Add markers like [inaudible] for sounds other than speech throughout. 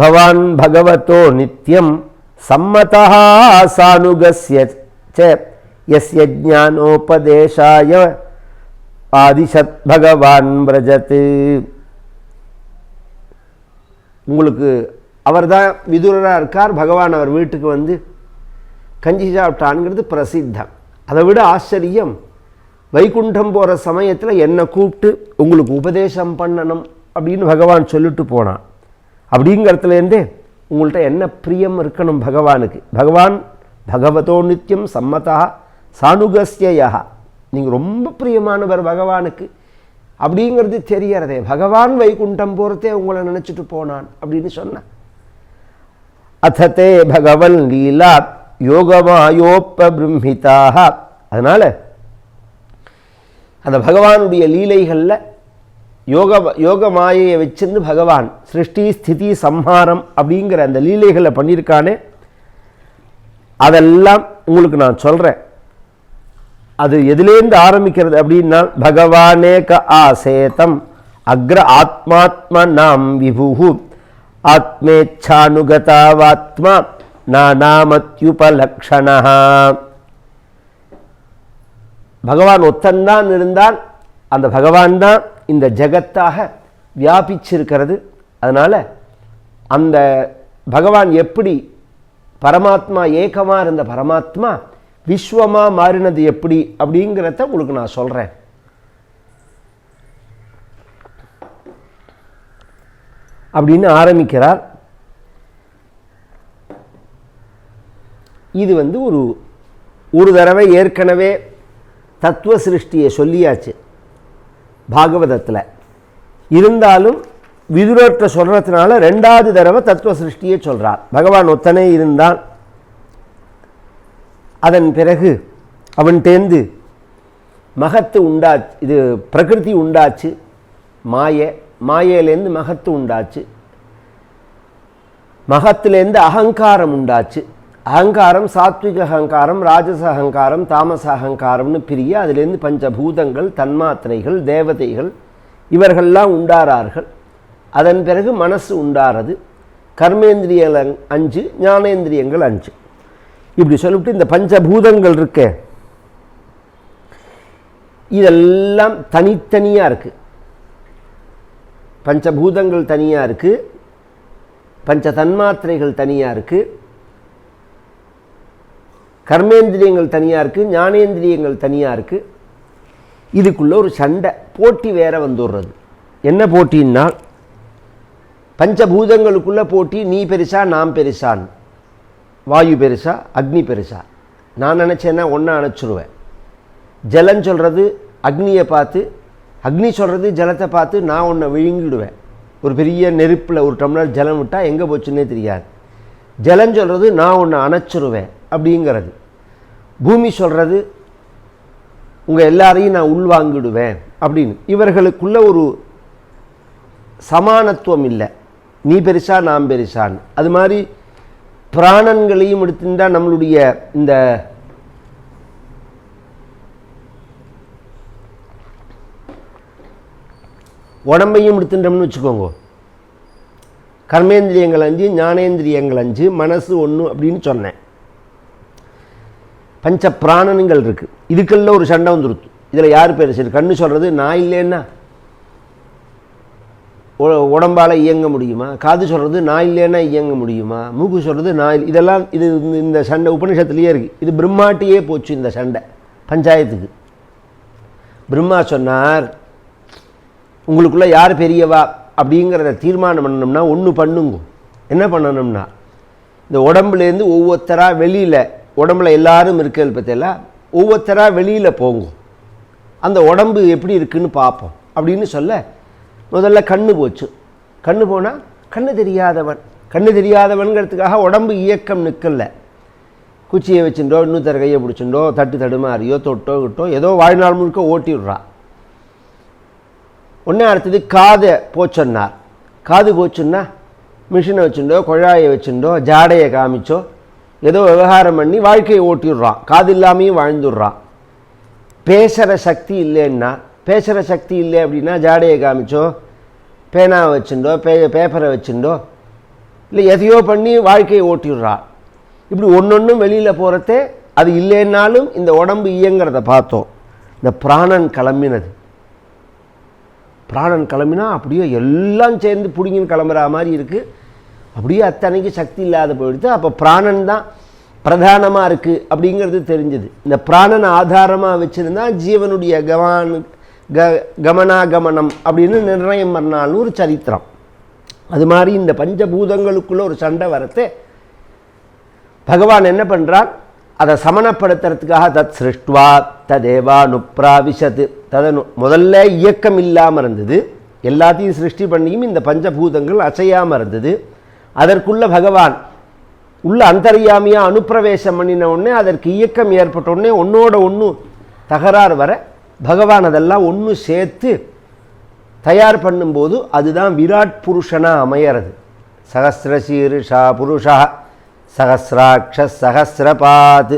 பவான் பகவதோ நித்யம் சம்மதா சானுகஸ்ய ச யஸ்ய ஞானோபதேசாய ஆதிசத் பகவான் பிரஜத்து உங்களுக்கு அவர் தான் விதுரராக இருக்கார். பகவான் அவர் வீட்டுக்கு வந்து கஞ்சி சாப்பிட்டான்ங்கிறது பிரசித்தம். அதை விட ஆச்சரியம். வைகுண்டம் போகிற சமயத்தில் என்னை கூப்பிட்டு உங்களுக்கு உபதேசம் பண்ணணும் அப்படின்னு பகவான் சொல்லிட்டு போனான். அப்படிங்கிறதுலேருந்தே உங்கள்கிட்ட என்ன பிரியம் இருக்கணும் பகவானுக்கு? பகவான் பகவதோ நித்தியம் சம்மதா சானுகஸ்யா நீங்கள் ரொம்ப பிரியமானவர் பகவானுக்கு. அப்படிங்கிறது தெரியறதே. பகவான் வைகுண்டம் போகிறதே உங்களை நினச்சிட்டு போனான் அப்படின்னு சொன்னான் அத்தே பகவன் லீலா யோகமாயோப்பிரம்மிதாக அதனால் அந்த பகவானுடைய லீலைகளில் யோக யோக மாயையை வச்சிருந்து பகவான் சிருஷ்டி ஸ்திதி சம்ஹாரம் அப்படிங்கிற அந்த லீலைகளை பண்ணியிருக்கானே அதெல்லாம் உங்களுக்கு நான் சொல்கிறேன் அது எதுலேருந்து ஆரம்பிக்கிறது அப்படின்னா பகவானே க ஆசேதம் அக்ர ஆத்மாத்ம நாம் விபுகு ஆத்மேச்சானுகதாவாத்மா நானாமத்யுபலக்ஷணா பகவான் ஒத்தன்தான் இருந்தால் அந்த பகவான் தான் இந்த ஜகத்தாக வியாபிச்சிருக்கிறது. அதனால் அந்த பகவான் எப்படி பரமாத்மா ஏகமாக இருந்த பரமாத்மா விஸ்வமாக மாறினது எப்படி அப்படிங்கிறத உங்களுக்கு நான் சொல்கிறேன் அப்படின்னு ஆரம்பிக்கிறார். இது வந்து ஒரு ஒரு தடவை ஏற்கனவே தத்துவ சிருஷ்டியை சொல்லியாச்சு. பாகவதத்தில். இருந்தாலும் விதுரோற்ற சொல்கிறதுனால ரெண்டாவது தடவை தத்துவ சிருஷ்டியை சொல்கிறார் பகவான் ஒத்தனே இருந்தான். அதன் பிறகு அவன்கிட்டேந்து மகத்து உண்டாச்சு இது பிரகிருதி உண்டாச்சு. மாய மாயையிலேருந்து மகத்து உண்டாச்சு. மகத்திலேருந்து அகங்காரம் உண்டாச்சு. அகங்காரம் சாத்விக அகங்காரம் ராஜச அகங்காரம் தாமச அகங்காரம்னு பிரிய அதுலேருந்து பஞ்சபூதங்கள் தன்மாத்திரைகள் தேவதைகள் இவர்கள்லாம் உண்டாரார்கள். அதன் பிறகு மனசு உண்டாறது கர்மேந்திரியங்கள் அஞ்சு ஞானேந்திரியங்கள் அஞ்சு. இப்படி சொல்லிவிட்டு இந்த பஞ்சபூதங்கள் இருக்கே. இதெல்லாம் தனித்தனியாக இருக்குது பஞ்சபூதங்கள் தனியாக இருக்குது பஞ்ச தன்மாத்திரைகள் தனியாக இருக்குது கர்மேந்திரியங்கள் தனியாக இருக்குது ஞானேந்திரியங்கள் தனியாக இருக்குது இதுக்குள்ள ஒரு சண்டை போட்டி வேற வந்துடுறது. என்ன போட்டின்னா பஞ்சபூதங்களுக்குள்ள போட்டி நீ பெருசா நான் பெருசான் வாயு பெருசா அக்னி பெருசா. நான் நினச்சேன்னா ஒன்றா அணைச்சிருவேன். ஜலம் சொல்கிறது அக்னியை பார்த்து அக்னி சொல்கிறது ஜலத்தை பார்த்து நான் ஒன்றை விழுங்கிடுவேன். ஒரு பெரிய நெருப்பில் ஒரு டம்ளர் ஜலம் விட்டால் எங்கே போச்சுன்னே தெரியாது. ஜலம் சொல்கிறது நான் ஒன்று அணைச்சிருவேன். அப்படிங்கிறது. பூமி சொல்கிறது உங்கள் எல்லாரையும் நான் உள்வாங்கிடுவேன் அப்படின்னு. இவர்களுக்குள்ள ஒரு சமானத்துவம் இல்லை. நீ பெருசா நான் பெருசான்னு. அது மாதிரி பிராணன்களையும் எடுத்துட்டா நம்மளுடைய இந்த உடம்பையும் எடுத்துட்டோம்னு வச்சுக்கோங்க. கர்மேந்திரியங்கள் அஞ்சு ஞானேந்திரியங்கள் அஞ்சு மனசு ஒன்று அப்படின்னு சொன்னேன். பஞ்ச பிராணன்கள் இருக்குது இதுக்கெல்லாம் ஒரு சண்டை வந்துருத்து இதில் யார் பேர்? சரி கண்ணு சொல்கிறது நான் இல்லைன்னா? உடம்பால் இயங்க முடியுமா? காது சொல்கிறது நான் இல்லைன்னா இயங்க முடியுமா? மூக்கு சொல்கிறது நான் இதெல்லாம் இது இந்த- இந்த சண்டை உபநிஷத்துலேயே இருக்குது இது பிரம்மாட்டியே போச்சு இந்த சண்டை பஞ்சாயத்துக்கு. பிரம்மா சொன்னார் உங்களுக்குள்ளே யார் பெரியவா? அப்படிங்கிறத தீர்மானம் பண்ணணும்னா ஒன்று பண்ணுங்க. என்ன பண்ணணும்னா இந்த உடம்புலேருந்து ஒவ்வொருத்தராக வெளியில் உடம்புல எல்லாரும் இருக்கிறது பற்றியெல்லாம் ஒவ்வொருத்தராக வெளியில் போகும் அந்த உடம்பு எப்படி இருக்குன்னு பார்ப்போம். அப்படின்னு சொல்ல முதல்ல கண்ணு போச்சு. கண்ணு போனால் கண்ணு தெரியாதவன். கண்ணு தெரியாதவன்கிறதுக்காக உடம்பு இயக்கம் நிற்கல. குச்சியை வச்சுட்டோ இன்னொருத்தர கையை பிடிச்சிண்டோ தட்டு தடுமாறியோ தொட்டோ கிட்டோ ஏதோ வாழ்நாள் முழுக்க ஓட்டி விட்றா ஒன்றே அடுத்தது காதை போச்சொன்னார் காது போச்சுன்னா மிஷினை வச்சுட்டோ குழாயை வச்சுட்டோ ஜாடையை காமிச்சோ ஏதோ விவகாரம் பண்ணி வாழ்க்கையை ஓட்டிடுறான் காது இல்லாமையும் வாழ்ந்துடுறான் பேசுகிற சக்தி இல்லைன்னா பேசுகிற சக்தி இல்லை அப்படின்னா ஜாடையை காமிச்சோ பேனாவை வச்சுட்டோ பே பேப்பரை வச்சுட்டோ இல்லை எதையோ பண்ணி வாழ்க்கையை ஓட்டிடுறா. இப்படி ஒன்றொன்றும் வெளியில் போகிறதே அது இல்லைன்னாலும் இந்த உடம்பு இயங்கிறத பார்த்தோம். இந்த பிராணன் கிளம்பினது. பிராணன் கிளம்பினா அப்படியே எல்லாம் சேர்ந்து பிடிங்கின்னு கிளம்புற மாதிரி இருக்குது அப்படியே அத்தனைக்கு சக்தி இல்லாத போயிடுது. அப்போ பிராணன் தான் பிரதானமாக இருக்குது அப்படிங்கிறது தெரிஞ்சது. இந்த பிராணனை ஆதாரமாக வச்சுருந்தா ஜீவனுடைய கவான் க கமனாகமனம் அப்படின்னு நிர்ணயம் பண்ணாலும் ஒரு சரித்திரம். அது மாதிரி இந்த பஞ்சபூதங்களுக்குள்ளே ஒரு சண்டை வரத்தை பகவான் என்ன பண்ணுறான் அதை சமணப்படுத்துறதுக்காக தத் சிருஷ்டுவா ததேவா நுப்ராவிஷத்து. ததனு முதல்ல இயக்கம் இல்லாமல் இருந்தது. எல்லாத்தையும் சிருஷ்டி பண்ணியும் இந்த பஞ்சபூதங்கள் அசையாமல் இருந்தது. அதற்குள்ள பகவான் உள்ள அந்தரியாமியாக அனுப்பிரவேசம் பண்ணின உடனே அதற்கு இயக்கம் ஏற்பட்ட உடனே ஒன்றோட ஒன்று தகராறு வர பகவான் அதெல்லாம் ஒன்று சேர்த்து தயார் பண்ணும்போது அதுதான் விராட் புருஷனாக அமையிறது. சகசிரசீருஷா புருஷா சகசிராட்ச சகசிரபாத்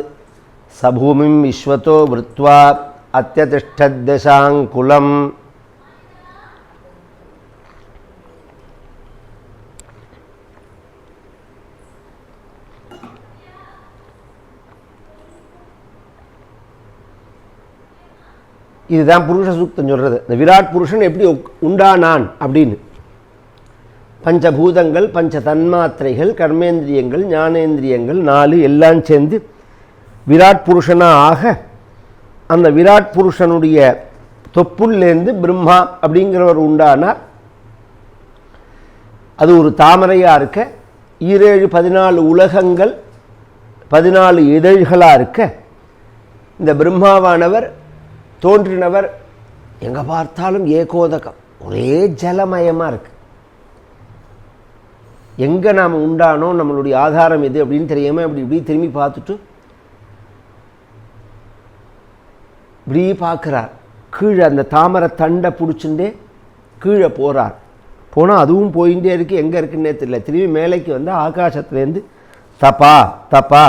சபூமிம் விஸ்வத்தோ விருத்வா அத்தியதிஷ்டதசாங்குலம் இதுதான் புருஷ சூக்தம் சொல்கிறது இந்த விராட் புருஷன் எப்படி உண்டானான் அப்படின்னு. பஞ்சபூதங்கள் பஞ்ச தன்மாத்திரைகள் கர்மேந்திரியங்கள் ஞானேந்திரியங்கள் நாலு எல்லாம் சேர்ந்து விராட் புருஷனாக ஆக அந்த விராட் புருஷனுடைய தொப்புள்லேருந்து பிரம்மா அப்படிங்கிறவர் உண்டானார். அது ஒரு தாமரையாக இருக்க ஈரேழு பதினாலு உலகங்கள் பதினாலு இதழ்களாக இருக்க இந்த பிரம்மாவானவர் தோன்றினவர். எங்கே பார்த்தாலும் ஏகோதகம். ஒரே ஜலமயமாக இருக்குது எங்கே நாம் உண்டானோ நம்மளுடைய ஆதாரம் எது அப்படின்னு தெரியாமல் இப்படி இப்படி திரும்பி பார்த்துட்டு இப்படி பார்க்குறார். கீழே அந்த தாமரை தண்டை பிடிச்சுட்டே கீழே போகிறார் போனால் அதுவும் போயிட்டே இருக்குது எங்கே இருக்குன்னே தெரியல. திரும்பி மேலைக்கு வந்து ஆகாசத்துலேருந்து தப்பா தப்பா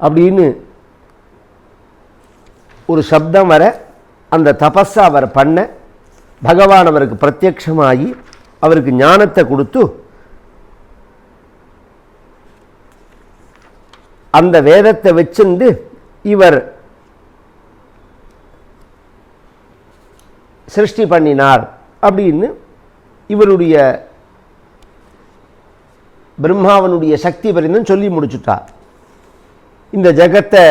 அப்படின்னு ஒரு சப்தம் வர அந்த தபஸை அவர் பண்ண பகவான் அவருக்கு பிரத்யக்ஷமாகி அவருக்கு ஞானத்தை கொடுத்து அந்த வேதத்தை வச்சுண்டு இவர் சிருஷ்டி பண்ணினார் அப்படின்னு இவருடைய பிரம்மாவனுடைய சக்தி பரிந்தும் சொல்லி முடிச்சுட்டார். இந்த ஜகத்தை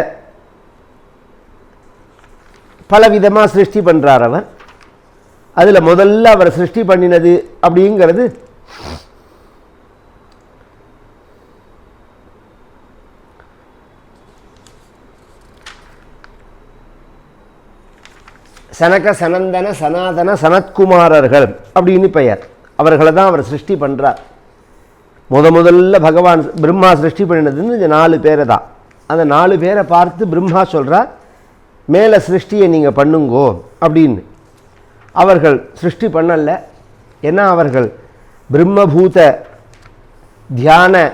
பலவிதமாக சிருஷ்டி பண்ணுறார் அவர். அதில் முதல்ல அவர் சிருஷ்டி பண்ணினது அப்படிங்கிறது சனக சனந்தன சனாதன சனத்குமாரர்கள் அப்படின்னு பெயர். அவர்களை தான் அவர் சிருஷ்டி பண்ணுறார் முத முதல்ல பகவான் பிரம்மா சிருஷ்டி பண்ணினதுன்னு இந்த நாலு பேரை தான். அந்த நாலு பேரை பார்த்து பிரம்மா சொல்கிறார் மேலே சிருஷ்டியை நீங்கள் பண்ணுங்கோ அப்படின்னு. அவர்கள் சிருஷ்டி பண்ணல. ஏன்னா அவர்கள்? பிரம்மபூத தியான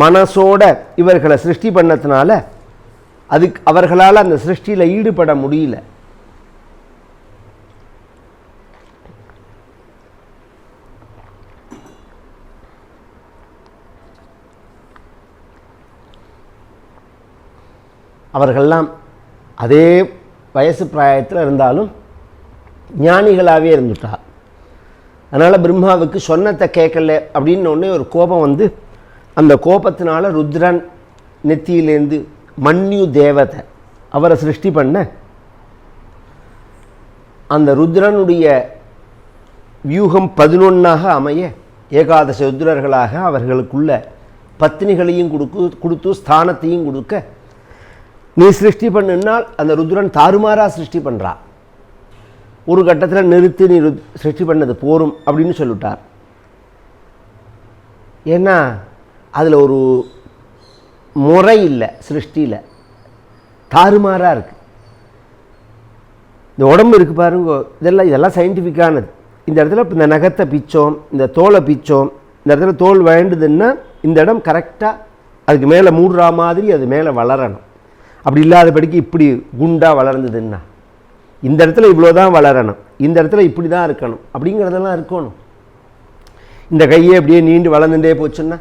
மனசோட இவர்களை சிருஷ்டி பண்ணதுனால அதுக்கு அவர்களால் அந்த சிருஷ்டியில் ஈடுபட முடியல. அவர்கள்லாம் அதே வயசு பிராயத்தில் இருந்தாலும் ஞானிகளாகவே இருந்துட்டா. அதனால் பிரம்மாவுக்கு சொன்னத்தை கேட்கல அப்படின்னு ஒரு கோபம் வந்து அந்த கோபத்தினால ருத்ரன் நெத்தியிலேருந்து மன்யு தேவதை அவரை சிருஷ்டி பண்ண அந்த ருத்ரனுடைய வியூகம் பதினொன்னாக அமைய ஏகாதச ருத்ரர்களாக அவர்களுக்குள்ள பத்தினிகளையும் கொடுக்கு கொடுத்து ஸ்தானத்தையும் கொடுக்க நீ சிருஷ்டி பண்ணுனால் அந்த ருத்ரன் தாறுமாறாக சிருஷ்டி பண்ணுறான் ஒரு கட்டத்தில் நிறுத்தி நீ ருத் சிருஷ்டி பண்ணது போரும் அப்படின்னு சொல்லிட்டார். ஏன்னா அதில் ஒரு முறை இல்லை சிருஷ்டியில். தாறுமாறாக இருக்குது இந்த உடம்பு இருக்கு பாருங்க இதெல்லாம் இதெல்லாம் சயின்டிஃபிக்கானது இந்த இடத்துல இப்போ இந்த நகத்தை பிச்சோம் இந்த தோலை பிச்சோம் இந்த இடத்துல தோல் வேண்டுதுன்னா இந்த இடம் கரெக்டாக அதுக்கு மேலே மூடுறா மாதிரி அது மேலே வளரணும். அப்படி இல்லாதபடிக்கு இப்படி குண்டாக வளர்ந்ததுன்னா இந்த இடத்துல இவ்வளோ தான் வளரணும். இந்த இடத்துல இப்படி தான் இருக்கணும். அப்படிங்கிறதெல்லாம் இருக்கணும். இந்த கையை அப்படியே நீண்டு வளர்ந்துட்டே போச்சுன்னா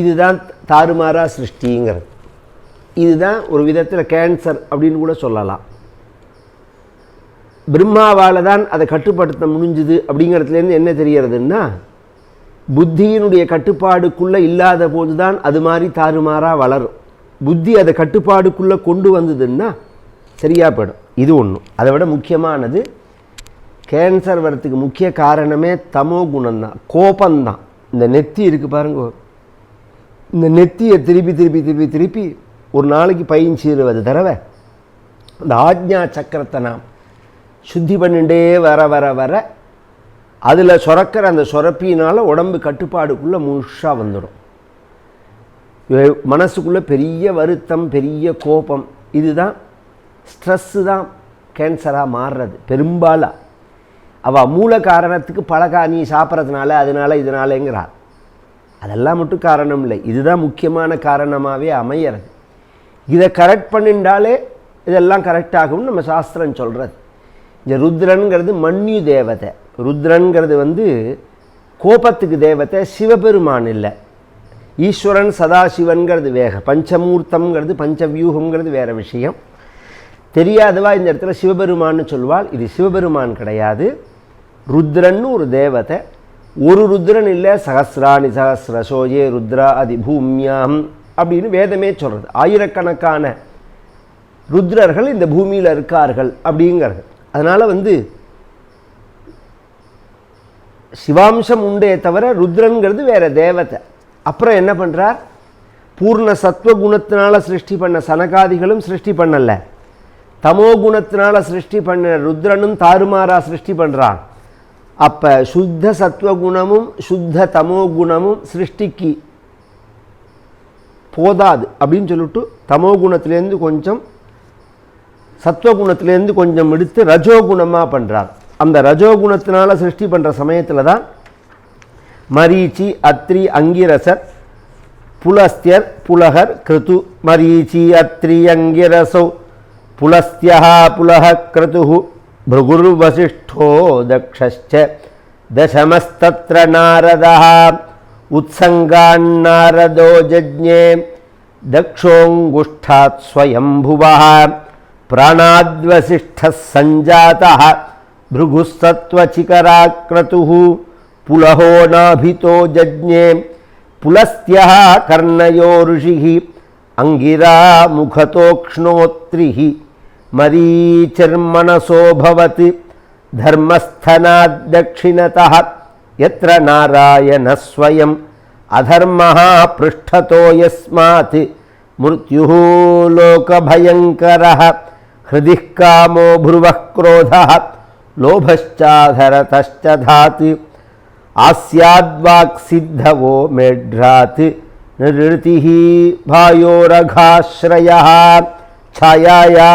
இதுதான் தாறுமாறா சிருஷ்டிங்கிறது. இதுதான் ஒரு விதத்தில் கேன்சர் அப்படின்னு கூட சொல்லலாம். பிரம்மாவால் தான் அதை கட்டுப்படுத்த முடிஞ்சுது அப்படிங்கிறதுலேருந்து என்ன தெரியறதுன்னா புத்தியினுடைய கட்டுப்பாடுக்குள்ளே இல்லாத போது தான் அது மாதிரி தாறுமாறாக வளரும். புத்தி அதை கட்டுப்பாடுக்குள்ளே கொண்டு வந்ததுன்னா சரியாக போயிடும். இது ஒன்று அதை விட முக்கியமானது கேன்சர் வரத்துக்கு முக்கிய காரணமே தமோ குணம்தான். கோபந்தான் இந்த நெத்தி இருக்குது பாருங்க. இந்த நெத்தியை திருப்பி திருப்பி திருப்பி திருப்பி ஒரு நாளைக்கு பயிற்சி இருபது தடவை அந்த ஆக்ஞா சக்கரத்தை நாம் சுத்தி பண்ணிட்டே வர வர வர அதில் சுரக்கிற அந்த சுரப்பினால் உடம்பு கட்டுப்பாடுக்குள்ளே முழுஷாக வந்துடும். மனசுக்குள்ளே பெரிய வருத்தம் பெரிய கோபம். இதுதான் ஸ்ட்ரெஸ்ஸு தான் கேன்சராக மாறுறது பெரும்பாலாக அவள் மூல காரணத்துக்கு பழகா நீ சாப்பிட்றதுனால அதனால இதனாலங்கிறாள். அதெல்லாம் மட்டும் காரணம் இல்லை. இதுதான் முக்கியமான காரணமாகவே அமையிறது. இதை கரெக்ட் பண்ணிட்டாலே இதெல்லாம் கரெக்ட் ஆகும்னு நம்ம சாஸ்திரம் சொல்கிறது இந்த ருத்ரன்கிறது மன்யு தேவதை. ருத்ரன்கிறது வந்து கோபத்துக்கு தேவதை சிவபெருமான் இல்லை. ஈஸ்வரன் சதாசிவன்கிறது வேக பஞ்சமூர்த்தம்ங்கிறது பஞ்சவியூகங்கிறது வேறு விஷயம். தெரியாதவா இந்த இடத்துல சிவபெருமான்னு சொல்வாள். இது சிவபெருமான் கிடையாது. ருத்ரன்னு ஒரு தேவதை. ஒரு ருத்ரன் இல்லை சகசிராணி சகசிரசோயே ருத்ரா அதி பூமியாம் அப்படின்னு வேதமே சொல்கிறது ஆயிரக்கணக்கான ருத்ரர்கள் இந்த பூமியில் இருக்கார்கள் அப்படிங்கிறது. அதனால் வந்து சிவாம்சம் உண்டே தவிர ருத்ரன்கிறது வேற தேவதை. அப்புறம் என்ன பண்ணுறார் பூர்ண சத்துவ குணத்தினால் சிருஷ்டி பண்ண சனகாதிகளும் சிருஷ்டி பண்ணலை. தமோ குணத்தினால் சிருஷ்டி பண்ண ருத்ரனும் தாறுமாறாக சிருஷ்டி பண்ணுறான் அப்போ சுத்த சத்வகுணமும் சுத்த தமோ குணமும் சிருஷ்டிக்கு போதாது அப்படின்னு சொல்லிட்டு தமோ குணத்துலேருந்து கொஞ்சம் சத்வகுணத்துலேருந்து கொஞ்சம் எடுத்து ரஜோகுணமாக பண்ணுறார் அந்த ரஜோகுணத்தினால் சிருஷ்டி பண்ணுற சமயத்தில் தான் మరీచి అత్రి అంగిరసర్ పులస్త్యర్ పులహర్ క్రతు మరీచి అత్రి అంగిరసౌ పులస్త్య పులహ క్రతు భృగుర్వశిష్ఠో దక్షశ్చ దశమస్తత్ర నారద ఉత్సంగాన్నారదో జజ్ఞే దక్షోంగుష్ఠాత్ స్వయంభువ ప్రాణాద్వశిష్ఠ సంజాత భృగుస్తత్వచికరాక్రతు పులహో నాభితో జజ్ఞే. పులస్త్య కర్ణయో ఋషి. అంగిరా ముఖతోక్ష్ణోత్రి మరీచర్మణసోభవత్ ధర్మస్థనాద్దక్షిణత ఎత్ర నారాయణ స్వయం. అధర్మ పృష్ఠతో యస్మాత్. మృత్యు లోకభయంకర. హృది కామో భ్రువ క్రోధ. లోభశ్చాధరతశ్చాత్ ఆస్యాద్వాక్ సిద్ధవో మేఢ్రాత్ నృతి భాయోరఘాశ్రయ ఛాయా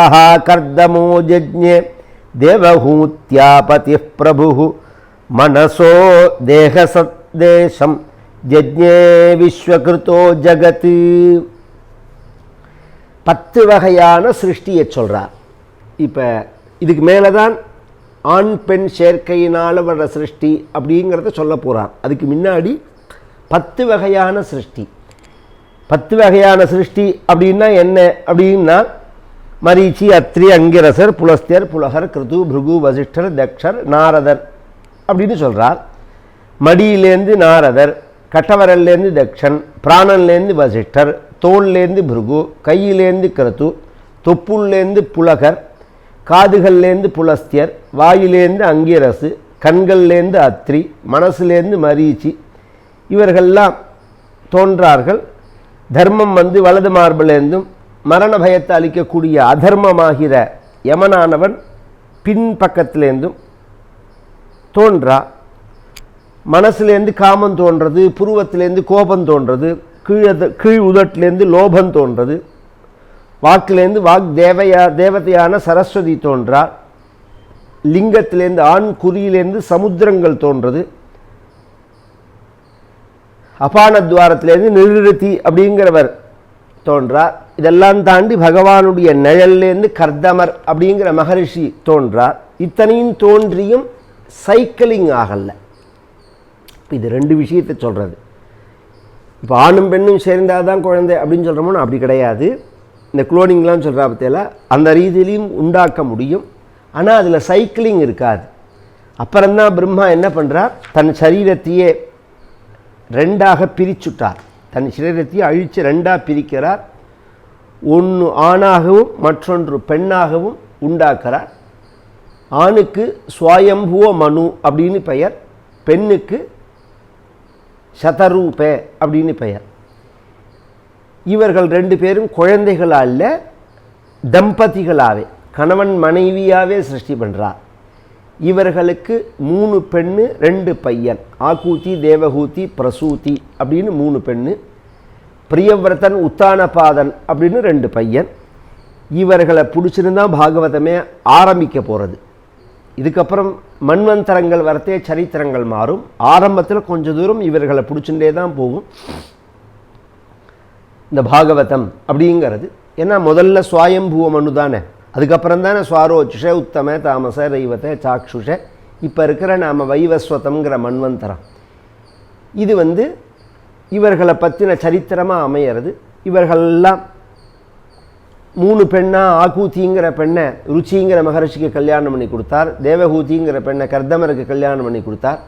కర్దమో జజ్ఞ దేవహూత్యాపతి ప్రభు మనసో దేహసద్దేశం జజ్ఞే విశ్వకృతో జగత్. பத்து வகையான சிருஷ்டியை சொல்கிறார் இப்போ இதுக்கு மேலே தான் ஆண் பெண் சேர்க்கையினால் வர்ற சிருஷ்டி அப்படிங்கிறத சொல்ல போகிறார் அதுக்கு முன்னாடி பத்து வகையான சிருஷ்டி. பத்து வகையான சிருஷ்டி அப்படின்னா என்ன? அப்படின்னா மரீச்சி அத்ரி அங்கிரசர் புலஸ்தியர் புலகர் கிருது பிருகு வசிஷ்டர் தக்ஷர் நாரதர் அப்படின்னு சொல்கிறார் மடியிலேருந்து நாரதர் கட்டவரல்லேருந்து தக்ஷன் பிராணன்லேருந்து வசிஷ்டர் தோல்லேருந்து பிருகு கையிலேருந்து கிருத்து தொப்புள்லேருந்து புலகர் காதுகள்லேருந்து புலஸ்தியர் வாயிலேருந்து அங்கிரசு கண்கள்லேருந்து அத்ரி மனசுலேருந்து மரீச்சி இவர்கள்லாம் தோன்றார்கள். தர்மம் வந்து வலது மார்பிலேருந்தும் மரண பயத்தை அளிக்கக்கூடிய அதர்மமாகிற யமனானவன் பின் பக்கத்திலேருந்தும் தோன்றா. மனசுலேருந்து காமம் தோன்றது புருவத்திலேருந்து கோபம் தோன்றது கீழ கீழ் உதட்டிலேருந்து லோபம் தோன்றது. வாக்கிலேருந்து வாக் தேவையா தேவதையான சரஸ்வதி தோன்றார் லிங்கத்திலேருந்து ஆண் குறியிலேருந்து சமுத்திரங்கள் தோன்றது. அபான துவாரத்திலேருந்து நிருத்தி அப்படிங்கிறவர் தோன்றார் இதெல்லாம் தாண்டி பகவானுடைய நிழல்லேருந்து கர்தமர் அப்படிங்கிற மகரிஷி தோன்றார் இத்தனையும் தோன்றியும் சைக்கிளிங் ஆகலை. இது ரெண்டு விஷயத்தை சொல்கிறது இப்போ ஆணும் பெண்ணும் சேர்ந்தால் தான் குழந்தை அப்படின்னு சொல்கிறோமோ அப்படி கிடையாது. இந்த குளோனிங்லாம் சொல்கிறா பற்றியில் அந்த ரீதியிலையும் உண்டாக்க முடியும். ஆனால் அதில் சைக்கிளிங் இருக்காது. அப்புறம்தான் பிரம்மா என்ன பண்ணுறார் தன் சரீரத்தையே ரெண்டாக பிரிச்சுட்டார். தன் சரீரத்தையே அழித்து ரெண்டாக பிரிக்கிறார். ஒன்று ஆணாகவும் மற்றொன்று பெண்ணாகவும் உண்டாக்குறார். ஆணுக்கு சுவயம்புவ மனு அப்படின்னு பெயர். பெண்ணுக்கு சதரூபே அப்படின்னு பெயர். இவர்கள் ரெண்டு பேரும் குழந்தைகளால் அல்ல தம்பதிகளாவே கணவன் மனைவியாகவே சிருஷ்டி பண்ணுறார் இவர்களுக்கு மூணு பெண்ணு ரெண்டு பையன். ஆக்கூத்தி தேவகூத்தி பிரசூத்தி அப்படின்னு மூணு பெண்ணு. பிரியவிரதன் உத்தானபாதன் அப்படின்னு ரெண்டு பையன். இவர்களை பிடிச்சிருந்தா பாகவதமே ஆரம்பிக்க போகிறது இதுக்கப்புறம் மண்வந்தரங்கள் வரத்தே சரித்திரங்கள் மாறும். ஆரம்பத்தில் கொஞ்ச தூரம் இவர்களை பிடிச்சுட்டே தான் போகும். இந்த பாகவதம் அப்படிங்கிறது. ஏன்னா முதல்ல சுவாயம்பூவ மனு தானே அதுக்கப்புறம் தானே சுவாரோச்சுஷ உத்தம தாமச ரைவத சாக்ஷுஷ. இப்போ இருக்கிற நாம் வைவஸ்வதம்ங்கிற மண்வந்தரம் இது வந்து இவர்களை பற்றின சரித்திரமாக அமையிறது. இவர்களெல்லாம் மூணு பெண்ணாக ஆகூத்திங்கிற பெண்ணை ருச்சிங்கிற மகரிஷிக்கு கல்யாணம் பண்ணி கொடுத்தார். தேவகூதிங்கிற பெண்ணை கர்தமருக்கு கல்யாணம் பண்ணி கொடுத்தார்.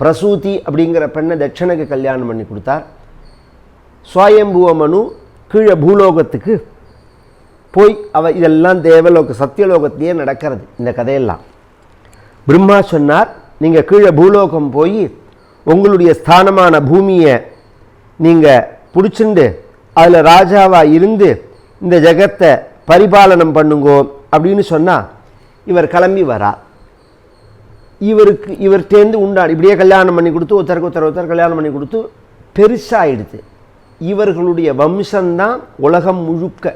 பிரசூதி அப்படிங்கிற பெண்ணை தட்சணுக்கு கல்யாணம் பண்ணி கொடுத்தார். சுவாயம்புவ மனு கீழே பூலோகத்துக்கு போய் அவ இதெல்லாம் தேவலோக சத்தியலோகத்திலேயே நடக்கிறது இந்த கதையெல்லாம். பிரம்மா சொன்னார் நீங்கள் கீழே பூலோகம் போய் உங்களுடைய ஸ்தானமான பூமியை நீங்கள் பிடிச்சிண்டு அதில் ராஜாவாக இருந்து இந்த ஜெகத்தை பரிபாலனம் பண்ணுங்கோ அப்படின்னு சொன்னால் இவர் கிளம்பி வரா இவருக்கு இவர்கிட்டேருந்து உண்டான் இப்படியே கல்யாணம் பண்ணி கொடுத்து ஒருத்தருக்கு ஒருத்தர் ஒருத்தர் கல்யாணம் பண்ணி கொடுத்து பெருசாகிடுது இவர்களுடைய வம்சம்தான் உலகம் முழுக்க.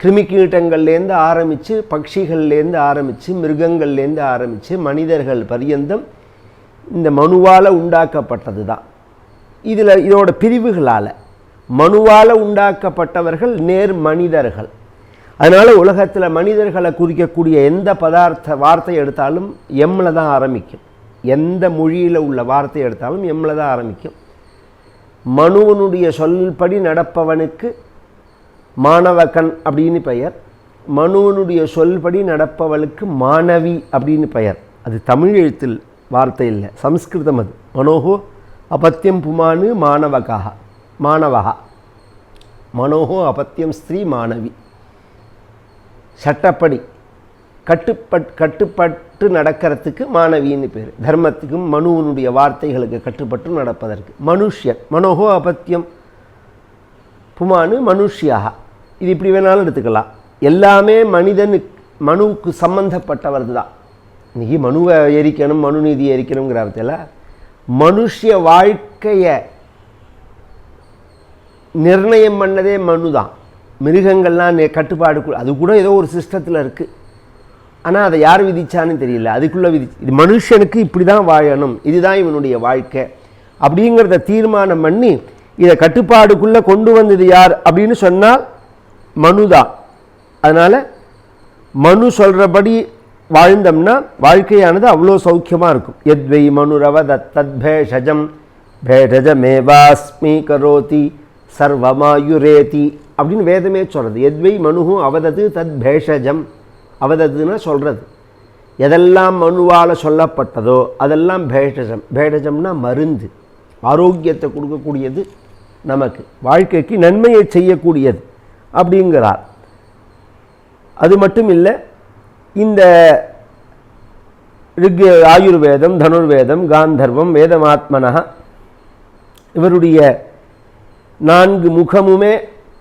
கிருமிக்கீட்டங்கள்லேருந்து ஆரம்பித்து பட்சிகள்லேருந்து ஆரம்பித்து மிருகங்கள்லேருந்து ஆரம்பித்து மனிதர்கள் பரியந்தம் இந்த மனுவால் உண்டாக்கப்பட்டது தான் இதில் இதோட பிரிவுகளால் மனுவால் உண்டாக்கப்பட்டவர்கள் நேர் மனிதர்கள். அதனால் உலகத்தில் மனிதர்களை குறிக்கக்கூடிய எந்த பதார்த்த வார்த்தை எடுத்தாலும் எம்மில் தான் ஆரம்பிக்கும். எந்த மொழியில் உள்ள வார்த்தை எடுத்தாலும் எம்மில் தான் ஆரம்பிக்கும். மனுவனுடைய சொல்படி நடப்பவனுக்கு மாணவகன் அப்படின்னு பெயர். மனுவனுடைய சொல்படி நடப்பவளுக்கு மாணவி அப்படின்னு பெயர். அது தமிழ் எழுத்தில் வார்த்தை இல்லை சம்ஸ்கிருதம் அது. மனோகோ அபத்தியம் புமானு மாணவகாக மாணவகா மனோகோ அபத்தியம் ஸ்திரீ மாணவி. சட்டப்படி கட்டுப்பட் கட்டுப்பட்டு நடக்கிறதுக்கு மாணவின்னு பேர். தர்மத்துக்கும் மனுவனுடைய வார்த்தைகளுக்கு கட்டுப்பட்டு நடப்பதற்கு. மனுஷ்யன். மனோகோ அபத்தியம். புமானு மனுஷ்யாக. இது இப்படி வேணாலும் எடுத்துக்கலாம். எல்லாமே மனிதனுக்கு மனுவுக்கு சம்பந்தப்பட்டவர்கள் தான். இன்றைக்கி மனுவை எரிக்கணும் மனு நீதி எரிக்கணுங்கிற அர்த்தத்தில் மனுஷிய வாழ்க்கையை நிர்ணயம் பண்ணதே மனு தான் மிருகங்கள்லாம் கட்டுப்பாடு அது கூட ஏதோ ஒரு சிஸ்டத்தில் இருக்குது ஆனால் அதை யார் விதிச்சான்னு தெரியல. அதுக்குள்ளே விதி இது மனுஷனுக்கு இப்படி தான் வாழணும். இதுதான் இவனுடைய வாழ்க்கை. அப்படிங்கிறத தீர்மானம் பண்ணி இதை கட்டுப்பாடுக்குள்ளே கொண்டு வந்தது யார் அப்படின்னு சொன்னால் மனு தான் அதனால் மனு சொல்கிறபடி வாழ்ந்தோம்னா வாழ்க்கையானது அவ்வளோ சௌக்கியமாக இருக்கும். எத்வை மனுரவ தத் பேஷஜம் பேஷஜமேவாஸ்மி கரோதி சர்வமாயுரேதி அப்படின்னு வேதமே சொல்கிறது எத்வை மனுகும் அவதது தத் பேஷஜம் அவததுன்னா சொல்கிறது எதெல்லாம் மனுவால் சொல்லப்பட்டதோ அதெல்லாம் பேடஜம் பேடஜம்னா மருந்து. ஆரோக்கியத்தை கொடுக்கக்கூடியது நமக்கு. வாழ்க்கைக்கு நன்மையை செய்யக்கூடியது அப்படிங்கிறார். அது மட்டும் இல்லை இந்த ரிக் ஆயுர்வேதம் தனுர்வேதம் காந்தர்வம் வேதமாத்மனா இவருடைய நான்கு முகமுமே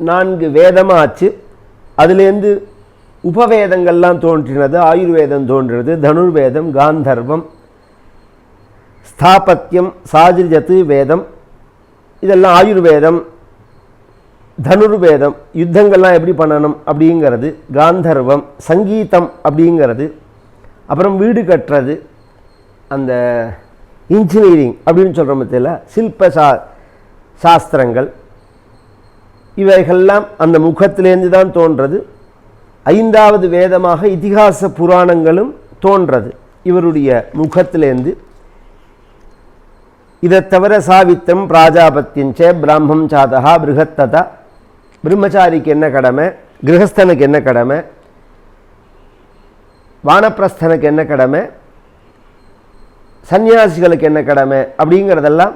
நான்கு வேதமாச்சு. அதுலேருந்து உபவேதங்கள்லாம் தோன்றினது ஆயுர்வேதம் தோன்றினது தனுர்வேதம் காந்தர்வம் ஸ்தாபத்தியம் சாஜிஜத்து வேதம் இதெல்லாம் ஆயுர்வேதம் தனுர்வேதம் யுத்தங்கள்லாம் எப்படி பண்ணணும் அப்படிங்கிறது காந்தர்வம் சங்கீதம் அப்படிங்கிறது அப்புறம் வீடு கட்டுறது அந்த இன்ஜினியரிங் அப்படின்னு சொல்கிற மத்தியில் சில்ப சா சாஸ்திரங்கள் இவைகள்லாம் அந்த முகத்திலேருந்து தான் தோன்றது. ஐந்தாவது வேதமாக இதிகாச புராணங்களும் தோன்றது. இவருடைய முகத்திலேருந்து இதை தவிர சாவித்தம் பிராஜாபத்தியஞ்ச பிராமம் சாதகா பிருகத்ததா. பிரம்மச்சாரிக்கு என்ன கடமை? கிரகஸ்தனுக்கு என்ன கடமை? வானப்பிரஸ்தனுக்கு என்ன கடமை? சந்நியாசிகளுக்கு என்ன கடமை? அப்படிங்கிறதெல்லாம்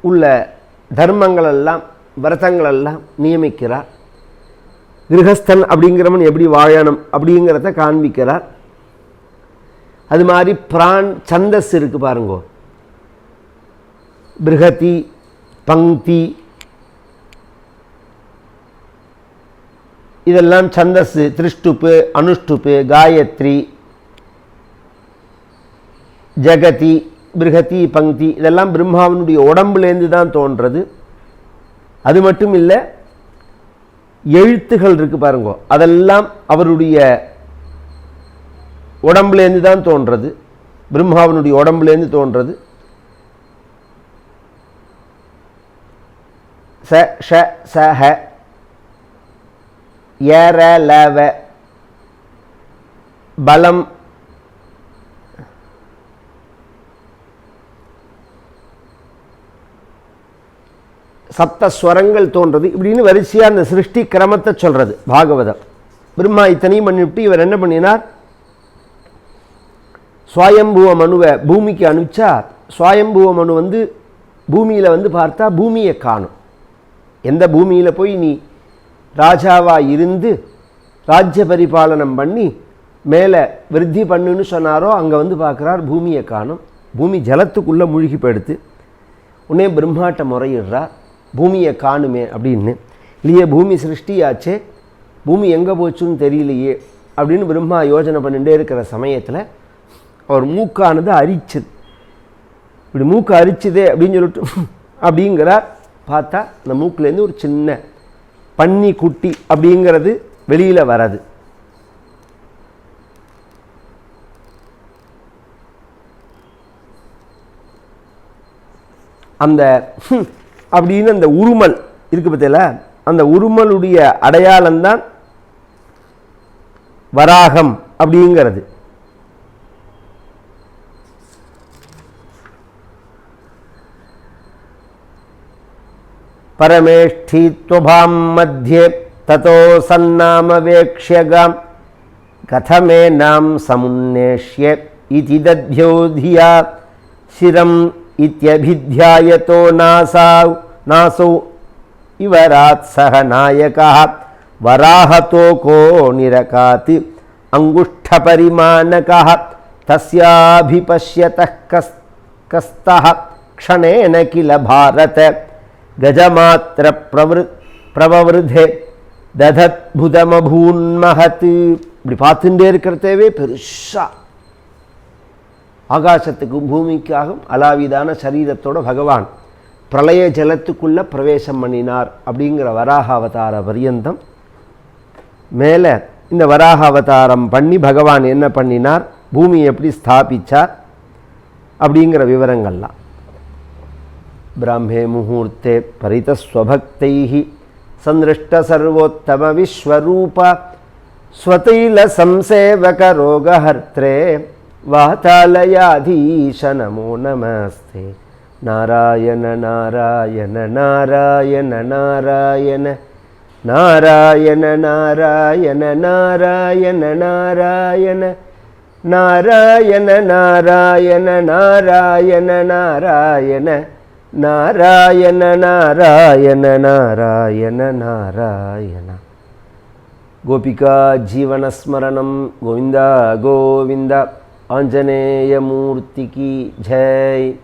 உள்ள தர்மங்களெல்லாம் விரதங்களெல்லாம் நியமிக்கிறார். கிரகஸ்தன் அப்படிங்கிறவன் எப்படி வாழணும் அப்படிங்கிறத காண்பிக்கிறார். அது மாதிரி பிரான் சந்தஸ் இருக்கு பாருங்கோ. பிருகதி பங்கி இதெல்லாம் சந்தஸ் திருஷ்டுப்பு அனுஷ்டுப்பு காயத்ரி. ஜெகதி பிருகதி பங்கி இதெல்லாம் பிரம்மாவினுடைய உடம்புலேருந்து தான் தோன்றது. அது மட்டும் இல்லை எழுத்துகள் இருக்கு பாருங்க. அதெல்லாம் அவருடைய உடம்புலேருந்து தான் தோன்றது. பிரம்மாவனுடைய உடம்புலேருந்து தோன்றது. ச ஷ ச ஹ ஏற லவ பலம் சப்த ஸ்வரங்கள் தோன்றது. இப்படின்னு வரிசையாக அந்த சிருஷ்டி கிரமத்தை சொல்கிறது பாகவதம். பிரம்மா இத்தனையும் பண்ணிவிட்டு இவர் என்ன பண்ணினார்? சுவாயம்புவ மனுவை பூமிக்கு அனுப்பிச்சா சுவாயம்புவ மனு வந்து பூமியில் வந்து பார்த்தா பூமியை காணும். எந்த பூமியில் போய் நீ ராஜாவாக இருந்து ராஜ்ய பரிபாலனம் பண்ணி மேலே விருத்தி பண்ணுன்னு சொன்னாரோ அங்கே வந்து பார்க்குறார் பூமியை காணும். பூமி ஜலத்துக்குள்ளே மூழ்கி போயிடுத்து உடனே பிரம்மாட்ட முறையிடுறார். பூமியை காணுமே அப்படின்னு. இல்லையே பூமி சிருஷ்டியாச்சே பூமி எங்கே போச்சுன்னு தெரியலையே அப்படின்னு பிரம்மா யோஜனை பண்ணிகிட்டே இருக்கிற சமயத்தில் அவர் மூக்கானது அரிச்சது இப்படி மூக்கு அரிச்சதே அப்படின்னு சொல்லிட்டு [laughs] அப்படிங்கிறார் பார்த்தா அந்த மூக்குலேருந்து ஒரு சின்ன பன்னி குட்டி அப்படிங்கிறது வெளியில் வராது. அந்த [laughs] அப்படின்னு அந்த உருமல் இருக்கு பார்த்தீங்களா அந்த உருமலுடைய அடையாளம்தான் வராகம் அப்படிங்கிறது. பரமேஷ்டித்வபாம் மத்தியே ததோ சன்னாமவேக்ஷகாம் கதமே நாம் சமுன்னேஷ்ய இதி தத்யோதியா சிரம் इत्यभिध्याय तो नासाव नासौ। इवरात् सह नायकः वराहतोको निरकाति। अङ्गुष्ठपरिमाणकः तस्याभिपश्यतः कस् कस्तः क्षणेन किल भारत। गजमात्रप्रवृ പ്രവവൃദ്ധെ ദധത്ഭുതമഭൂന്മഹത്ത് ഇവിടെ പാത്തിൻ്റെ കൃത്യവേ പെരുഷ ஆகாசத்துக்கும் பூமிக்காகவும் அலாவிதான சரீரத்தோட பகவான் பிரளய ஜலத்துக்குள்ளே பிரவேசம் பண்ணினார் அப்படிங்கிற வராக அவதார பரியந்தம். மேலே இந்த வராக அவதாரம் பண்ணி பகவான் என்ன பண்ணினார்? பூமி எப்படி ஸ்தாபித்தார் அப்படிங்கிற விவரங்கள்லாம். பிரம்மே முகூர்த்தே பரிதஸ்வபக்தை சந்திருஷ்ட சர்வோத்தம விஸ்வரூபா ஸ்வதைல சம்சேவக ரோகஹர்த்ரே. வாதாலயாதீஷ நமோ நமஸ்தே நாராயண நாராயண நாராயண நாராயண நாராயண நாராயண நாராயண நாராயண நாராயண நாராயண நாராயண நாராயண நாராயண நாராயண நாராயண நாராயண கோபிகா ஜீவனஸ்மரணம் கோவிந்தா கோவிந்தா आंजनेय मूर्ति की जय।